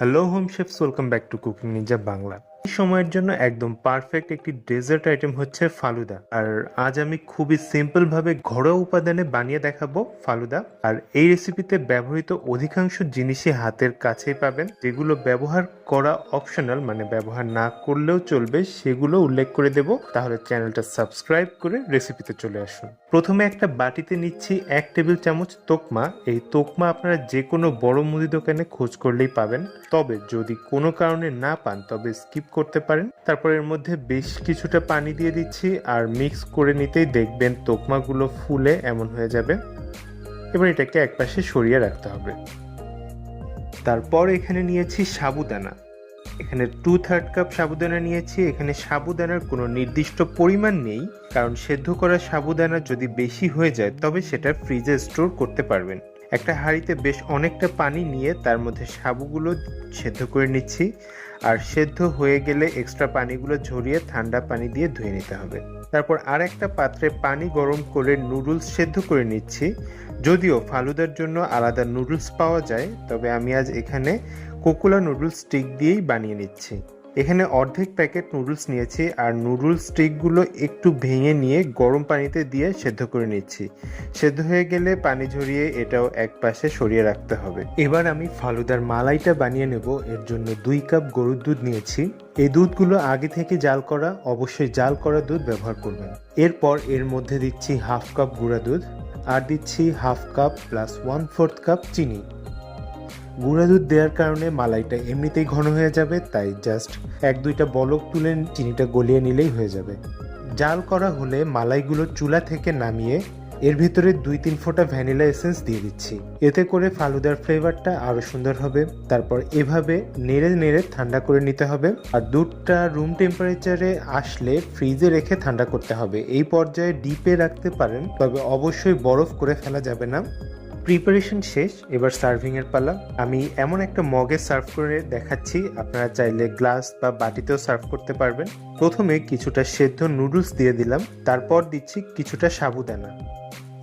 Hello home chefs welcome back to cooking ninja Bangla সময়ের জন্য একদম পারফেক্ট একটি ডেজার্ট আইটেম হচ্ছে ফালুদা। আর আজ আমি খুবই সিম্পল ভাবে ঘরোয়া উপাদানে বানিয়ে দেখাবো ফালুদা। আর এই রেসিপিতে ব্যবহৃত অধিকাংশ জিনিসই হাতের কাছেই পাবেন, যেগুলো ব্যবহার করা অপশনাল মানে ব্যবহার না করলেও চলবে, সেগুলো উল্লেখ করে দেব। তাহলে চ্যানেলটা সাবস্ক্রাইব করে রেসিপিতে চলে আসুন। প্রথমে একটা বাটিতে নিচ্ছি এক টেবিল চামচ তোকমা। এই তোকমা আপনারা যে কোনো বড় মুদি দোকানে খোঁজ করলেই পাবেন। তবে যদি কোনো কারণে না পান, তবে স্কিপ করতে পারেন। তারপর এর মধ্যে বেশ কিছুটা পানি দিয়ে দিচ্ছি আর মিক্স করে নিতেই দেখবেন তোকমাগুলো ফুলে এমন হয়ে যাবে। এবার এটাকে একপাশে সরিয়ে রাখতে হবে। তারপর এখানে নিয়েছি সাবুদানা। এখানে টু থার্ড কাপ সাবুদানা নিয়েছি। এখানে সাবুদানার কোনো নির্দিষ্ট পরিমাণ নেই, কারণ সেদ্ধ করা সাবুদানা যদি বেশি হয়ে যায়, তবে সেটা ফ্রিজে স্টোর করতে পারবেন। একটা হাঁড়িতে বেশ অনেকটা পানি নিয়ে তার মধ্যে সাবুগুলো সেদ্ধ করে নিচ্ছি। আর সেদ্ধ হয়ে গেলে এক্সট্রা পানিগুলো ঝরিয়ে ঠান্ডা পানি দিয়ে ধুয়ে নিতে হবে। তারপর আর একটা পাত্রে পানি গরম করে নুডলস সেদ্ধ করে নিচ্ছি। যদিও ফালুদার জন্য আলাদা নুডলস পাওয়া যায়, তবে আমি আজ এখানে কোকুলা নুডলস স্টিক দিয়েই বানিয়ে নিচ্ছি। এখানে অর্ধেক প্যাকেট নুডলস নিয়েছি আর নুডলস স্টিকগুলো একটু ভেঙে নিয়ে গরম পানিতে দিয়ে সেদ্ধ করে নিচ্ছি। সেদ্ধ হয়ে গেলে পানি ঝরিয়ে এটাও এক পাশে সরিয়ে রাখতে হবে। এবার আমি ফালুদার মালাইটা বানিয়ে নেব। এর জন্য দুই কাপ গরুর দুধ নিয়েছি। এই দুধগুলো আগে থেকে জাল করা, অবশ্যই জাল করা দুধ ব্যবহার করবেন। এরপর এর মধ্যে দিচ্ছি হাফ কাপ গুঁড়া দুধ আর দিচ্ছি half cup plus one fourth cup চিনি। গুঁড়া দুধ দেওয়ার কারণে মালাইটা এমনিতেই ঘন হয়ে যাবে, তাই জাস্ট এক দুইটা বলক তুলে চিনিটা গলিয়ে নিলেই হয়ে যাবে। জাল করা হলে মালাইগুলো চুলা থেকে নামিয়ে এর ভিতরে দুই তিন ফোঁটা ভ্যানিলা এসেন্স দিয়ে দিচ্ছি। এতে করে ফালুদার ফ্লেভারটা আরও সুন্দর হবে। তারপর এভাবে নেড়ে নেড়ে ঠান্ডা করে নিতে হবে। আর দুধটা রুম টেম্পারেচারে আসলে ফ্রিজে রেখে ঠান্ডা করতে হবে। এই পর্যায়ে ডিপে রাখতে পারেন, তবে অবশ্যই বরফ করে ফেলা যাবে না। প্রিপারেশন শেষ, এবার সার্ভিংয়ের পালা। আমি এমন একটা মগে সার্ভ করে দেখাচ্ছি, আপনারা চাইলে গ্লাস বা বাটিতেও সার্ভ করতে পারবেন। প্রথমে কিছুটা সেদ্ধ নুডলস দিয়ে দিলাম, তারপর দিচ্ছি কিছুটা সাবুদানা।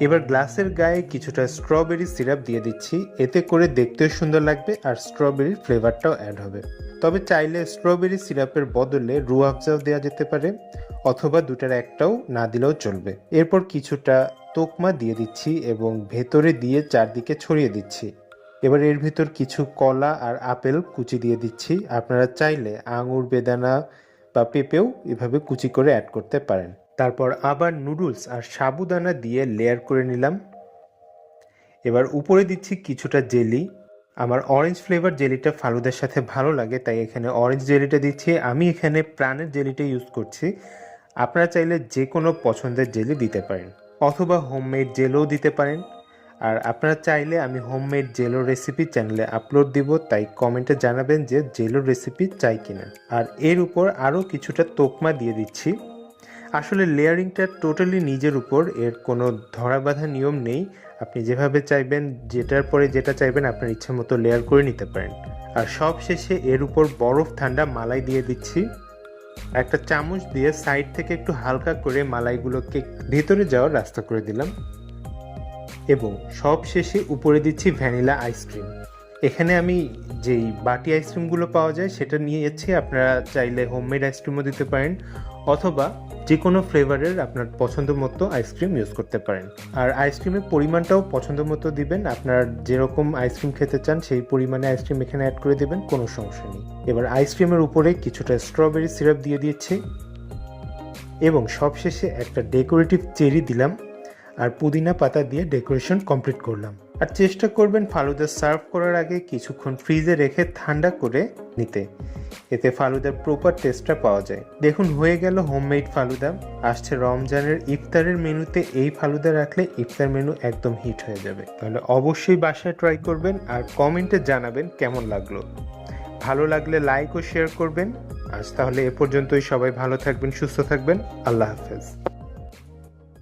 এবার গ্লাসের গায়ে কিছুটা স্ট্রবেরি সিরাপ দিয়ে দিচ্ছি। এতে করে দেখতেও সুন্দর লাগবে আর স্ট্রবেরির ফ্লেভারটাও অ্যাড হবে। তবে চাইলে স্ট্রবেরি সিরাপের বদলে রু আফজাও দেওয়া যেতে পারে অথবা দুটার একটাও না দিলেও চলবে। এরপর কিছুটা তোকমা দিয়ে দিচ্ছি এবং ভেতরে দিয়ে চারদিকে ছড়িয়ে দিচ্ছি। এবার এর ভিতর কিছু কলা আর আপেল কুচি দিয়ে দিচ্ছি। আপনারা চাইলে আঙুর, বেদানা বা পেঁপেও এভাবে কুচি করে অ্যাড করতে পারেন। তারপর আবার নুডলস আর সাবুদানা দিয়ে লেয়ার করে নিলাম। এবার উপরে দিচ্ছি কিছুটা জেলি। আমার অরেঞ্জ ফ্লেভার জেলিটা ফালুদার সাথে ভালো লাগে, তাই এখানে অরেঞ্জ জেলিটা দিচ্ছি। আমি এখানে প্রাণের জেলিটা ইউজ করছি। আপনারা চাইলে যে কোনো পছন্দের জেলি দিতে পারেন, অথবা হোমমেড জেলও দিতে পারেন। আর আপনারা চাইলে আমি হোমমেড জেলো রেসিপি চ্যানেলে আপলোড দিব, তাই কমেন্টে জানাবেন যে জেলো রেসিপি চাই কিনা। আর এর উপর আরও কিছুটা তোকমা দিয়ে দিচ্ছি। আসলে লেয়ারিংটা টোটালি নিজের উপর, এর কোনো ধরা বাঁধা নিয়ম নেই। আপনি যেভাবে চাইবেন, যেটার পরে যেটা চাইবেন, আপনার ইচ্ছে মতো লেয়ার করে নিতে পারেন। আর সব শেষে এর উপর বরফ ঠান্ডা মালাই দিয়ে দিচ্ছি। একটা চামচ দিয়ে সাইড থেকে একটু হালকা করে মালাইগুলোকে ভেতরে যাওয়ার রাস্তা করে দিলাম। এবং সব শেষে উপরে দিচ্ছি ভ্যানিলা আইসক্রিম এখানে আমি যেই বাটি আইসক্রিমগুলো পাওয়া যায়, সেটা নিয়েছি আপনারা চাইলে হোমমেড আইসক্রিমও দিতে পারেন। অথবা যে কোনো ফ্লেভারের আপনার পছন্দ মতো আইসক্রিম ইউজ করতে পারেন। আর আইসক্রিমের পরিমাণটাও পছন্দ মতো দিবেন। আপনার যেরকম আইসক্রিম খেতে চান, সেই পরিমাণে আইসক্রিম এখানে অ্যাড করে দেবেন, কোনো সমস্যা নেই। এবার আইসক্রিমের উপরে কিছুটা স্ট্রবেরি সিরাপ দিয়ে দিচ্ছি এবং সবশেষে একটা ডেকোরেটিভ চেরি দিলাম। আর পুদিনা পাতা দিয়ে ডেকোরেশন কমপ্লিট করলাম। আর চেষ্টা করবেন ফালুদা সার্ভ করার আগে কিছুক্ষণ ফ্রিজে রেখে ঠান্ডা করে নিতে। এতে ফালুদার প্রপার টেস্টটা পাওয়া যায়। দেখুন, হয়ে গেল হোমমেড ফালুদা। আসছে রমজানের ইফতারের মেনুতে এই ফালুদা রাখলে ইফতার মেনু একদম হিট হয়ে যাবে। তাহলে অবশ্যই বাসায় ট্রাই করবেন আর কমেন্টে জানাবেন কেমন লাগল। ভালো লাগলে লাইক ও শেয়ার করবেন। আজ তাহলে এ পর্যন্তই। সবাই ভালো থাকবেন, সুস্থ থাকবেন। আল্লাহ হাফেজ।